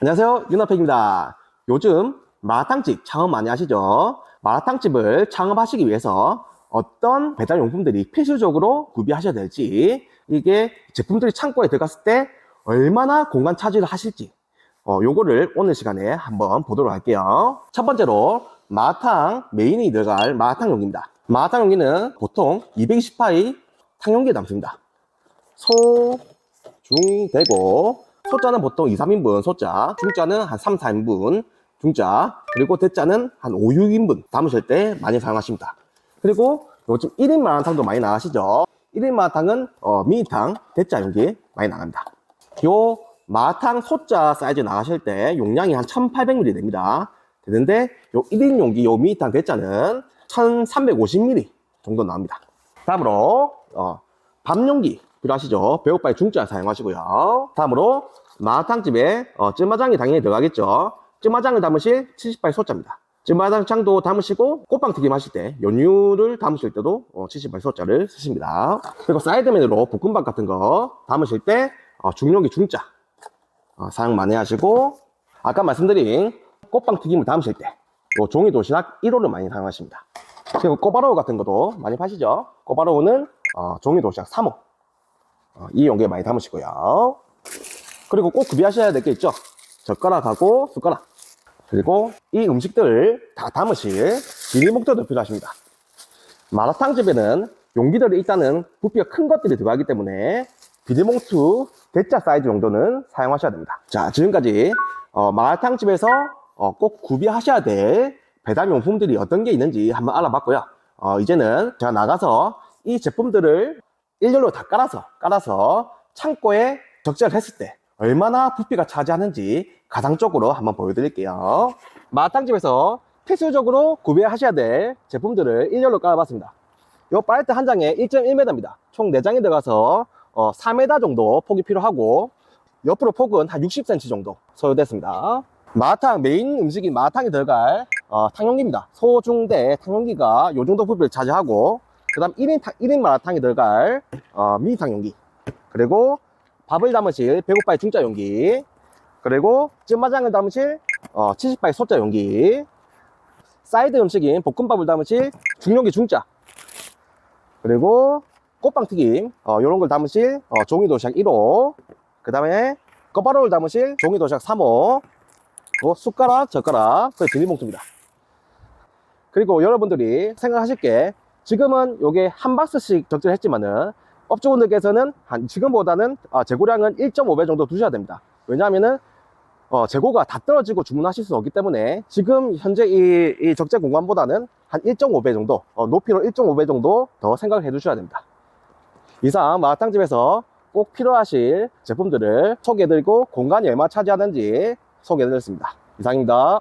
안녕하세요. 윤아팩입니다. 요즘 마라탕집 창업 많이 하시죠? 마라탕집을 창업하시기 위해서 어떤 배달용품들이 필수적으로 구비하셔야 될지 이게 제품들이 창고에 들어갔을 때 얼마나 공간 차지를 하실지 어, 요거를 오늘 시간에 한번 보도록 할게요. 첫 번째로 마라탕 메인이 들어갈 마라탕 용기입니다. 마라탕 용기는 보통 220파이 탕용기에 담습니다. 소, 중, 대고 소자는 보통 2, 3인분 소자, 중자는 한 3, 4인분 중자, 그리고 대자는 한 5, 6인분 담으실 때 많이 사용하십니다. 그리고 요즘 1인 마라탕도 많이 나가시죠. 1인 마라탕은 어, 미니탕, 대자 용기 많이 나갑니다. 요 마라탕 소자 사이즈 나가실 때 용량이 한 1800ml 됩니다. 되는데 요 1인 용기 요 미니탕 대자는 1350ml 정도 나옵니다. 다음으로 어, 밥 용기 필요하시죠? 배고파의 중자 사용하시고요. 다음으로 마라탕집에 어, 찜마장이 당연히 들어가겠죠. 찜마장을 담으실 78 소자입니다. 찜마장창도 담으시고 꽃빵 튀김 하실 때 연유를 담으실 때도 어, 78 소자를 쓰십니다. 그리고 사이드 메뉴로 볶음밥 같은 거 담으실 때 어, 중용기 중자 어, 사용 많이 하시고 아까 말씀드린 꽃빵 튀김을 담으실 때요 종이 도시락 1호를 많이 사용하십니다. 그리고 꼬바로우 같은 것도 많이 파시죠? 꼬바로우는 어, 종이 도시락 3호 어, 이 용기에 많이 담으시고요. 그리고 꼭 구비하셔야 될 게 있죠. 젓가락하고 숟가락. 그리고 이 음식들을 다 담으실 비닐봉투도 필요하십니다. 마라탕 집에는 용기들이 일단은 부피가 큰 것들이 들어가기 때문에 비닐봉투 대자 사이즈 정도는 사용하셔야 됩니다. 자, 지금까지 어, 마라탕 집에서 어, 꼭 구비하셔야 될 배달 용품들이 어떤 게 있는지 한번 알아봤고요. 어, 이제는 제가 나가서 이 제품들을 일렬로 다 깔아서 깔아서 창고에 적재를 했을 때 얼마나 부피가 차지하는지 가상적으로 한번 보여드릴게요. 마라탕집에서 필수적으로 구비하셔야 될 제품들을 일렬로 깔아봤습니다. 이 팔레트 한 장에 1.1m입니다. 총 4장이 들어가서 어, 4m 정도 폭이 필요하고 옆으로 폭은 한 60cm 정도 소요됐습니다. 마라탕 메인 음식인 마라탕이 들어갈 어, 탕용기입니다. 소중대 탕용기가 이 정도 부피를 차지하고 그 다음 1인, 탕- 1인 마라탕이 들어갈 어, 미니 탕 용기. 그리고 밥을 담으실 배고파의 중자 용기. 그리고 찜마장을 담으실 어, 70바의 소자 용기. 사이드 음식인 볶음밥을 담으실 중용기 중자 그리고 꽃빵 튀김 어, 이런 걸 담으실 어, 종이 도시락 1호. 그 다음에 껍바로를 담으실 종이 도시락 3호. 그리고 숟가락 젓가락. 그 비닐봉투입니다. 그리고 여러분들이 생각하실 게 지금은 요게 한 박스씩 적재를 했지만은 업주분들께서는 한 지금보다는 아, 재고량은 1.5배 정도 두셔야 됩니다. 왜냐하면은 어, 재고가 다 떨어지고 주문하실 수 없기 때문에 지금 현재 이, 이 적재 공간보다는 한 1.5배 정도 어, 높이로 1.5배 정도 더 생각을 해 두셔야 됩니다. 이상 마라탕집에서 꼭 필요하실 제품들을 소개해드리고 공간이 얼마 차지하는지 소개해드렸습니다. 이상입니다